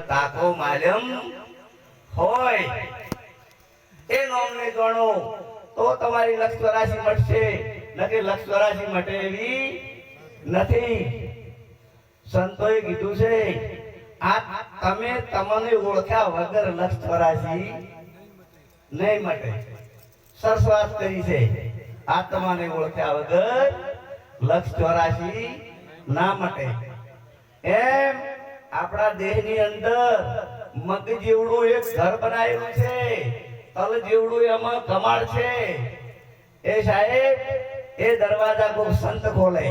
તાકો માલમ હોય. એ નોમને ગણો તો તમારી લક્ષ્ય રાશિ મળશે. નકે લક્ષ્ય રાશિ મટે એવી નથી. સંતોએ કીધું છે, આ તમે તમને ઓળખ્યા વગર લક્ષ્ય રાશિ નહીં મટે. સરસ કરી છે. આ તમને ઓળખ્યા વગર લક્ષ ચોરાશી ના મટે. એમ આપણા દેહની અંદર મગ જેવડું એક ઘર બનાવેલું છે, તલ જેવડું એમાં કમાડ છે. એ સાહેબ, એ દરવાજા કોઈ સંત ખોલે.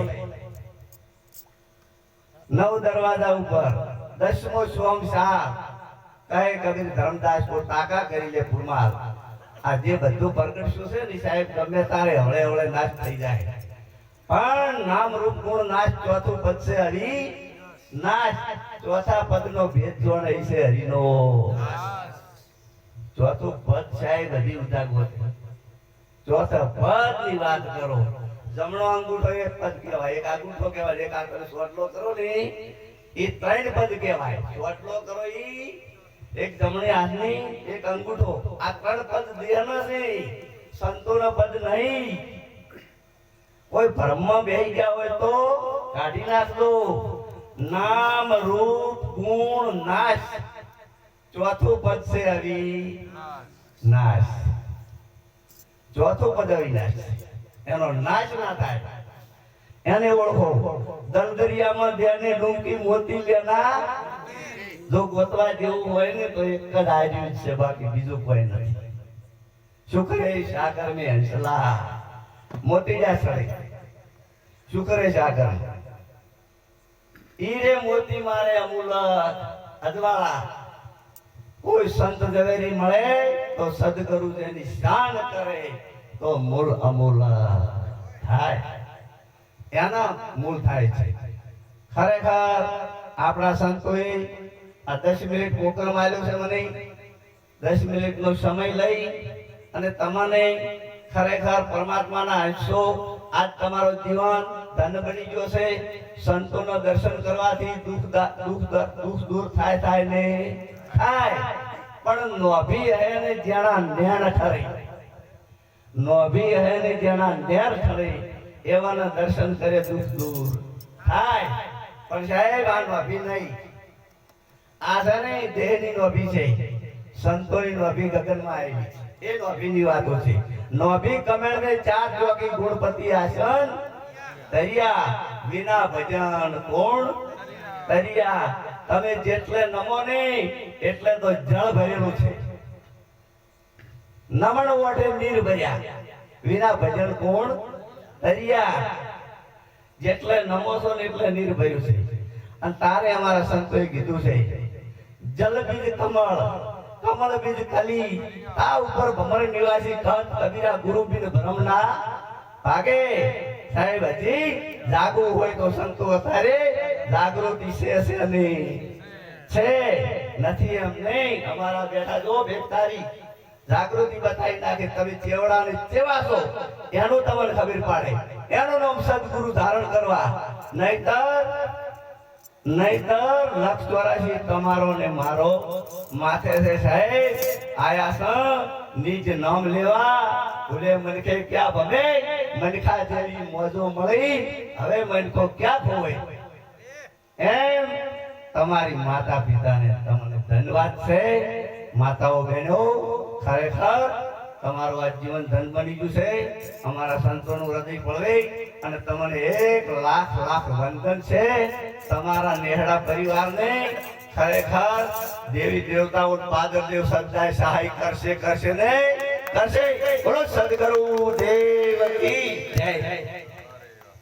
નવ દરવાજા ઉપર દસમો સોમ શાહ કહે કબીર ધર્મદાસ કો તાકા કરી લે ફુરમાલ આ જે બધું પ્રગટ શું છે ને સાહેબ, ગમે તારે હળે હળે નાશ થઈ જાય. પણ નામ રૂપ ગુણ નાશ ચોથું પદ હરી. નાશ. ચોથા પદ નો ભેદ જોણ છે હરિનો. ચોથું પદ સાહેબ હજી ઉદાગો ચોથા પદની વાત કરો. જમણો અંગૂઠો એક પદ કહેવાય, એક અંગૂઠો કહેવાય, એક આગળ સોટલો કરો ને એ ત્રણ પદ કહેવાય. સોટલો કરો ઈ, એક જમણી હાથની, એક અંગૂઠો. આ ત્રણ પદ દેહનો છે. સંતોનો પદ નહીં. કોઈ ભ્રમમાં બેહી ગયા હોય તો કાઢી નાખજો. નામ રૂપ ગુણ નાશ. ચોથું પદ છે હરી. ચોથું પદ અવિનાશ એનો નાશ ના થાય. એને ઓળખો. દલદરિયામાં ધ્યાને ડુંકી મોતી લેના. જો ગોતવા જેવું હોય ને તો એક જ આર્યું છે, બાકી બીજું કોઈ નથી. શુક્રે સાગર મેં હંસલા? મોતી જા સડે શુક્રે સાગર? ઈરે મોતી મારે અમૂલક. અજવાળા, કોઈ સંત ઝવેરી મળે તો સદગુરુ જેની શાન કરે તો મૂળ અમૂલ થાય. એના મૂળ થાય છે. ખરેખર આપણા સંતોએ આ દસ મિનિટ મોકલ આવ્યો છે મને. દસ મિનિટનો સમય લઈ અને તમને ખરેખર પરમાત્માના અંશો, આજ તમારું જીવન ધન બની ગયો છે. સંતોનો દર્શન કરવાથી દુઃખ દુઃખ દુઃખ દૂર થાય થાય ને થાય પણ નોભી હે ને જેણા નેણ ઠરે. નોભી હે ને જેણા નેર ઠરે, એવાના દર્શન કરે દુઃખ દૂર થાય. પણ સાહેબ, આ નોભી નહીં. આ છે ને દેહની નોભી છે. સંતોની નોભી ગગનમાં આવી એ નોભીની વાતો છે. નોભી કમેળ ને ચાર જોગી ગુણપતિ આસન તરિયા વિના ભજન કોણ? તરિયા તમે જેટલે નમો ને એટલે તો જળ ભરેલું છે. નમણ વોટે નીર ભર્યા, વિના ભજન કોણ? તરિયા જેટલે નમો છો ને એટલે નીર ભર્યું છે. અને તારે અમારા સંતોએ કીધું છે જલ બીજ કમળ કમળ બીજ કલી આ ઉપર ભમર નિવાસી ખત કબીરા ગુરુ બીજ ભ્રમના ભાગે. સાહેબ, હજી જાગવું હોય તો સંતો અત્યારે જાગૃતિ છે છે નહીં છે નથી એમ નહીં. અમારા બેઠા જો બેઠારી જાગૃતિ બતાવી નાખે, તમે ચેવડા ને ચેવા છો? એનું તમને ખબર પાડે. એનું નામ સદગુરુ ધારણ કરવા. નહીતર નહીતર લક્ષ ચોરાશી તમારો ને મારો માથે છે સાહેબ. આયા છે, નિજ નામ લેવા. ભૂલે મનખે ક્યાં ભમે? મનખા જેવી મોજો મળી. હવે મનખો ક્યાં ખોવાય એમ તમારી માતા પિતાને તમને ધન્યવાદ છે. માતાઓ બહેનો, ખરેખર તમારું આ જીવન ધન બની ગયું છે. અમારા સંતોનું હૃદય પળવે અને તમને એક લાખ લાખ વંદન છે. તમારા નેહડા પરિવારને ખરેખર દેવી દેવતાઓ પાદર દેવ સદાય સહાય કરશે કરશે ને કરશે બોલો સદગુરુ દેવ કી.